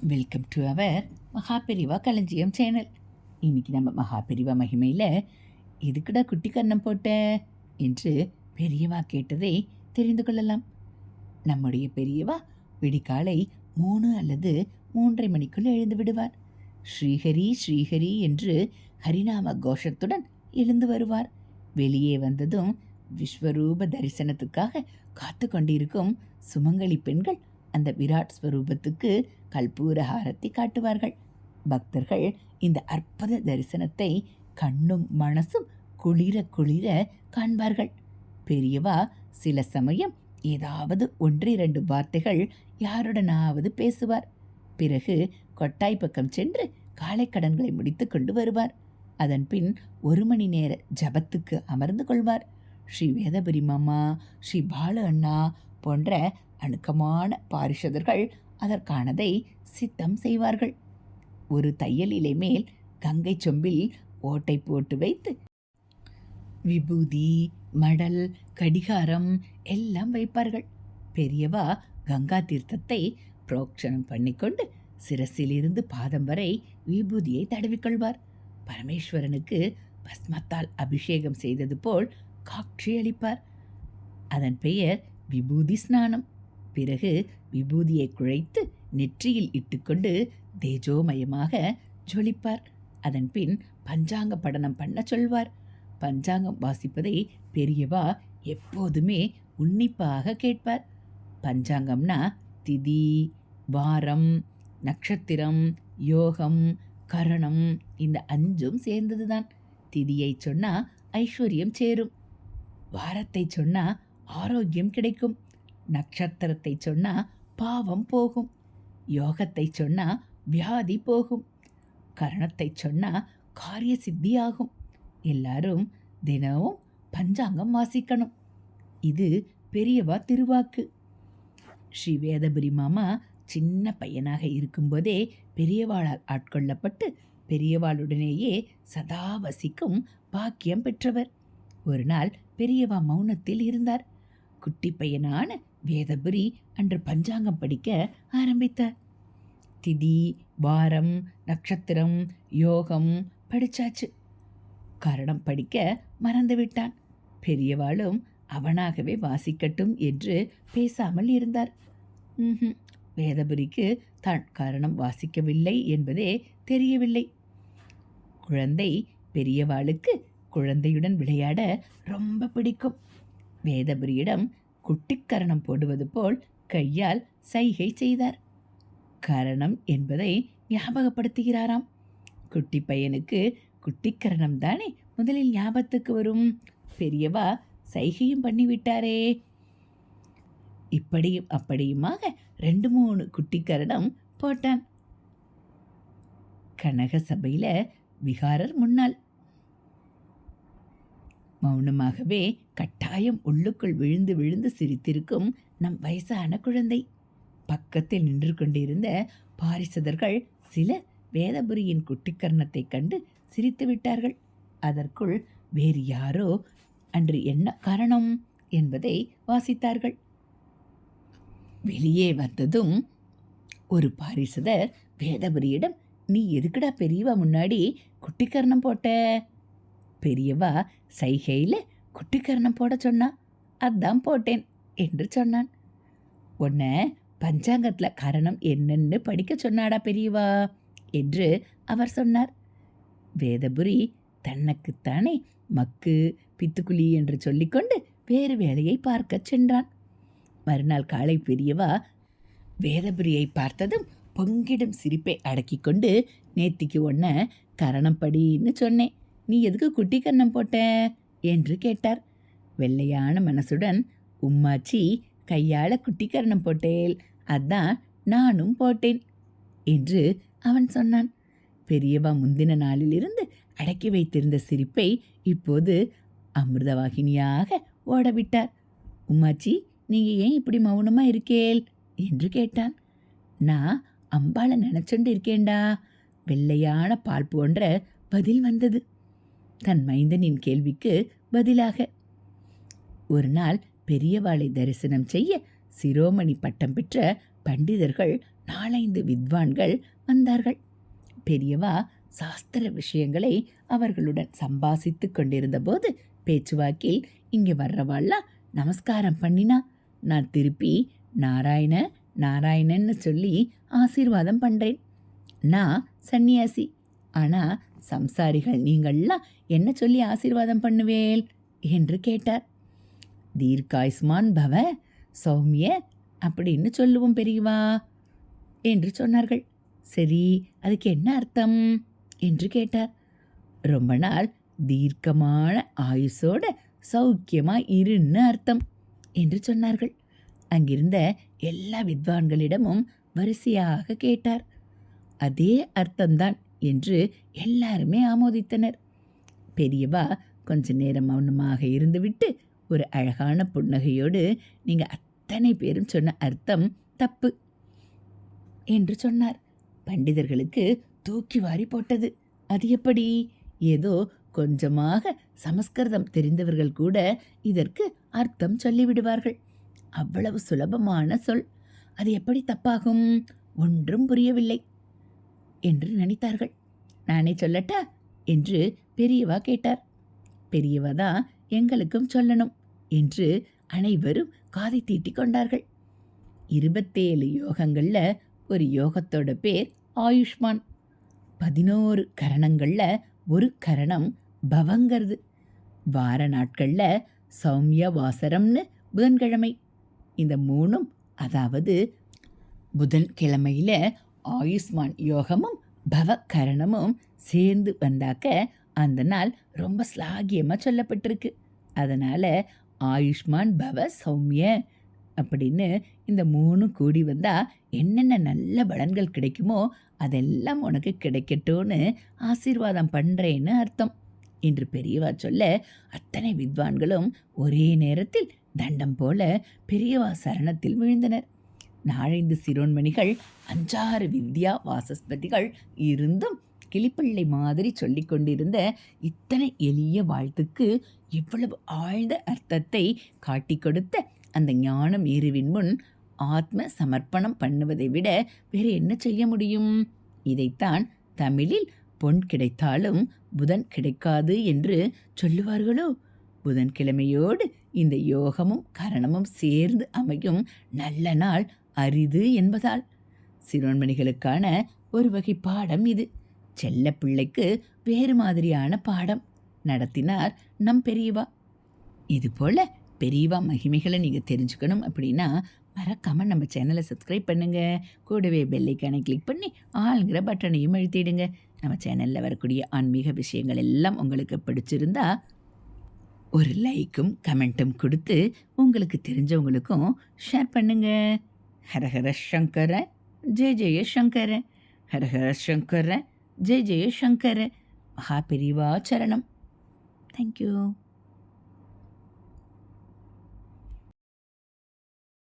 Welcome to our Maha Periyava களஞ்சியம் channel இன்னைக்கு நம்ம மகாபெரிவா மகிமையில் எதுக்குடா குட்டி கண்ணம் போட்ட என்று பெரியவா கேட்டதை தெரிந்து கொள்ளலாம். நம்முடைய பெரியவா விடிகாலை மூணு அல்லது மூன்றரை மணிக்குள் எழுந்து விடுவார். ஸ்ரீஹரி ஸ்ரீஹரி என்று ஹரிநாம கோஷத்துடன் எழுந்து வருவார். வெளியே வந்ததும் விஸ்வரூப தரிசனத்துக்காக காத்து கொண்டிருக்கும் சுமங்கலி பெண்கள் அந்த விராட் ஸ்வரூபத்துக்கு கல்பூரஹாரத்தை காட்டுவார்கள். பக்தர்கள் இந்த அற்புத தரிசனத்தை கண்ணும் மனசும் குளிர குளிர காண்பார்கள். பெரியவா சில சமயம் ஏதாவது ஒன்றிரண்டு வார்த்தைகள் யாருடனாவது பேசுவார். பிறகு கொட்டாய் பக்கம் சென்று காலை கடன்களை முடித்து கொண்டு வருவார். அதன் பின் ஒரு மணி நேர ஜபத்துக்கு அமர்ந்து கொள்வார். ஸ்ரீ வேதபுரி மாமா ஸ்ரீ பாலு அண்ணா போன்ற அணுக்கமான பாரிஷதர்கள் அதற்கானதை சித்தம் செய்வார்கள். ஒரு தையலிலை மேல் கங்கை சொம்பில் ஓட்டை போட்டு வைத்து விபூதி மடல் கடிகாரம் எல்லாம் வைப்பார்கள். பெரியவா கங்கா தீர்த்தத்தை புரோக்ஷனம் பண்ணிக்கொண்டு சிரசிலிருந்து பாதம் வரை விபூதியை தடவிக்கொள்வார். பரமேஸ்வரனுக்கு பஸ்மத்தால் அபிஷேகம் செய்தது போல் காட்சியளிப்பார் அதன் பெயர் விபூதி ஸ்நானம். பிறகு விபூதியை குழைத்து நெற்றியில் இட்டுக்கொண்டு தேஜோமயமாக ஜொலிப்பார். அதன் பின் பஞ்சாங்க படனம் பண்ண சொல்வார். பஞ்சாங்கம் வாசிப்பதை பெரியவா எப்போதுமே உன்னிப்பாக கேட்பார். பஞ்சாங்கம்னா திதி வாரம் நட்சத்திரம் யோகம் கரணம் இந்த அஞ்சும் சேர்ந்ததுதான். திதியை சொன்னா ஐஸ்வர்யம் சேரும். வாரத்தை சொன்னா ஆரோக்கியம் கிடைக்கும். நட்சத்திரத்தை சொன்னால் பாவம் போகும். யோகத்தை சொன்னால் வியாதி போகும். கரணத்தை சொன்னால் காரிய சித்தியாகும். எல்லாரும் தினமும் பஞ்சாங்கம் வாசிக்கணும். இது பெரியவா திருவாக்கு. ஸ்ரீ வேதபுரி மாமா சின்ன பையனாக இருக்கும்போதே பெரியவாளால் ஆட்கொள்ளப்பட்டு பெரியவாளுடனேயே சதா வசிக்கும் பாக்கியம் பெற்றவர். ஒரு நாள் பெரியவா மௌனத்தில் இருந்தார். குட்டி பையனான வேதபுரி அன்று பஞ்சாங்கம் படிக்க ஆரம்பித்தார். திதி வாரம் நட்சத்திரம் யோகம் படிச்சாச்சு. கரணம் படிக்க மறந்து விட்டான். பெரியவாளும் அவனாகவே வாசிக்கட்டும் என்று பேசாமல் இருந்தார். வேதபுரிக்கு தான் கரணம் வாசிக்கவில்லை என்பதே தெரியவில்லை. குழந்தை பெரியவாளுக்கு குழந்தையுடன் விளையாட ரொம்ப பிடிக்கும். வேதபுரியிடம் குட்டிக்கரணம் போடுவது போல் கையால் சைகை செய்தார். கரணம் என்பதை ஞாபகப்படுத்துகிறாராம். குட்டி பையனுக்கு குட்டிக்கரணம் தானே முதலில் ஞாபகத்துக்கு வரும். பெரியவா சைகையும் பண்ணிவிட்டாரே. இப்படியும் அப்படியுமாக ரெண்டு மூணு குட்டிக்கரணம் போட்டான். கனக சபையில் விகாரர் முன்னால் மௌனமாகவே கட்டாயம் உள்ளுக்குள் விழுந்து விழுந்து சிரித்திருக்கும் நம் வயசான குழந்தை. பக்கத்தில் நின்று கொண்டிருந்த பாரிசதர்கள் சில வேதபுரியின் குட்டிக்கர்ணத்தை கண்டு சிரித்து விட்டார்கள். அதற்குள் வேறு யாரோ அன்று என்ன காரணம் என்பதை வாசித்தார்கள். வெளியே வந்ததும் ஒரு பாரிசதர் வேதபுரியிடம் நீ எதுக்குடா பெரியவா முன்னாடி குட்டிக்கர்ணம் போட்ட? பெரியவா சைகையில் குட்டிக்கரணம் போட சொன்னா அதான் போட்டேன் என்று சொன்னான். உன்னை பஞ்சாங்கத்தில் கரணம் என்னன்னு படிக்க சொன்னாடா பெரியவா என்று அவர் சொன்னார். வேதபுரி தனக்குத்தானே மக்கு பித்துக்குழி என்று சொல்லிக்கொண்டு வேறு வேலையை பார்க்கச் சென்றான். மறுநாள் காலை பெரியவா வேதபுரியை பார்த்ததும் பொங்கிடும் சிரிப்பை அடக்கிக்கொண்டு நேத்திக்கு ஒன்ன கரணம் படின்னு சொன்னேன். நீ எதுக்கு குட்டி கண்ணம் போட்ட? என்று கேட்டார். வெள்ளையான மனசுடன் உம்மாச்சி கையால குட்டி கரணம் போட்டேல். அதான் நானும் போட்டேன் என்று அவன் சொன்னான். பெரியவா முந்தின நாளிலிருந்து அடக்கி வைத்திருந்த சிரிப்பை இப்போது அமிர்தவாகினியாக ஓடவிட்டார். உம்மாச்சி நீங்க ஏன் இப்படி மௌனமா இருக்கேல்? என்று கேட்டான். நான் அம்பாளை நினைச்சுண்டு இருக்கேன்டா. வெள்ளையான பால் போன்ற பதில் வந்தது. தன் மைந்தனின் கேள்விக்கு பதிலாக ஒரு நாள் பெரியவாளை தரிசனம் செய்ய சிரோமணி பட்டம் பெற்ற பண்டிதர்கள் நாலைந்து வித்வான்கள் வந்தார்கள். பெரியவா சாஸ்திர விஷயங்களை அவர்களுடன் சம்பாசித்துக் கொண்டிருந்த போது பேச்சுவாக்கில் இங்கே வர்றவாள்லாம் நமஸ்காரம் பண்ணினா? நான் திருப்பி நாராயண நாராயணன்னு சொல்லி ஆசீர்வாதம் பண்ணுறேன் நான் சன்னியாசி. ஆனால் சம்சாரிகள் நீங்கள்லாம் என்ன சொல்லி ஆசீர்வாதம் பண்ணுவேல்? என்று கேட்டார். தீர்க்காயுஸ்மான் பவ சௌமிய அப்படின்னு சொல்லுவோம் பெரியவா என்று சொன்னார்கள். சரி அதுக்கு என்ன அர்த்தம்? என்று கேட்டார். ரொம்ப நாள் தீர்க்கமான ஆயுசோட சௌக்கியமாக இருன்னு அர்த்தம் என்று சொன்னார்கள். அங்கிருந்த எல்லா வித்வான்களிடமும் வரிசையாக கேட்டார். அதே அர்த்தம்தான் என்று எல்லாருமே ஆமோதித்தனர். பெரியவா கொஞ்ச நேரம் மௌனமாக இருந்துவிட்டு ஒரு அழகான புன்னகையோடு நீங்கள் அத்தனை பேரும் சொன்ன அர்த்தம் தப்பு என்று சொன்னார். பண்டிதர்களுக்கு தூக்கி வாரி போட்டது. அது எப்படி? ஏதோ கொஞ்சமாக சமஸ்கிருதம் தெரிந்தவர்கள் கூட இதற்கு அர்த்தம் சொல்லிவிடுவார்கள். அவ்வளவு சுலபமான சொல். அது எப்படி தப்பாகும்? ஒன்றும் புரியவில்லை. என்று நினைத்தார்கள். நானே சொல்லட்டா? என்று பெரியவா கேட்டார். பெரியவா தான் எங்களுக்கும் சொல்லணும் என்று அனைவரும் காதை தீட்டிக் கொண்டார்கள். இருபத்தேழு யோகங்களில் ஒரு யோகத்தோட பேர் ஆயுஷ்மான். பதினோரு கரணங்களில் ஒரு கரணம் பவங்கிறது. வார நாட்களில் சௌமிய வாசரம்னு புதன்கிழமை இந்த மூணும் அதாவது புதன்கிழமையில் ஆயுஷ்மான் யோகமும் பவ கரணமும் சேர்ந்து வந்தாக்க அந்த நாள் ரொம்ப ஸ்லாகியமாக சொல்லப்பட்டிருக்கு. அதனால் ஆயுஷ்மான் பவ சௌமிய அப்படின்னு இந்த மூணு கூடி வந்தால் என்னென்ன நல்ல பலன்கள் கிடைக்குமோ அதெல்லாம் உனக்கு கிடைக்கட்டும்னு ஆசீர்வாதம் பண்ணுறேன்னு அர்த்தம். என்று பெரியவா சொல்ல அத்தனை வித்வான்களும் ஒரே நேரத்தில் தண்டம் போல பெரியவா சரணத்தில் விழுந்தனர். நாழைந்து சிரோன்மணிகள் அஞ்சாறு வித்யா வாசஸ்பதிகள் இருந்தும் கிளிப்பிள்ளை மாதிரி சொல்லிக் கொண்டிருந்த இத்தனை எளிய வாழ்த்துக்கு இவ்வளவு ஆழ்ந்த அர்த்தத்தை காட்டி கொடுத்த அந்த ஞானம் ஏறுவின் முன் ஆத்ம சமர்ப்பணம் பண்ணுவதை விட வேறு என்ன செய்ய முடியும்? இதைத்தான் தமிழில் பொன் கிடைத்தாலும் புதன் கிடைக்காது என்று சொல்லுவார்களோ? புதன்கிழமையோடு இந்த யோகமும் கரணமும் சேர்ந்து அமையும் நல்ல நாள் அரிது என்பதால் சிறுவன்மணிகளுக்கான ஒரு வகை பாடம் இது. செல்ல பிள்ளைக்கு வேறு மாதிரியான பாடம். நடத்தினார் நம் பெரியவா. இதுபோல் பெரியவா மகிமைகளை நீங்கள் தெரிஞ்சுக்கணும் அப்படின்னா மறக்காமல் நம்ம சேனலை சப்ஸ்கிரைப் பண்ணுங்கள் கூடவே பெல்லைக்கானை கிளிக் பண்ணி ஆளுங்கிற பட்டனையும் அழுத்திடுங்க. நம்ம சேனலில் வரக்கூடிய ஆன்மீக விஷயங்கள் எல்லாம் உங்களுக்கு பிடிச்சிருந்தா ஒரு லைக்கும் கமெண்ட்டும் கொடுத்து உங்களுக்கு தெரிஞ்சவங்களுக்கும் ஷேர் பண்ணுங்கள் ஹரஹர சங்கர ஜெய ஜெய சங்கர. ஹரஹர சங்கர ஜெய ஜெய சங்கர. மகாபெரிவா சரணம். தேங்க்யூ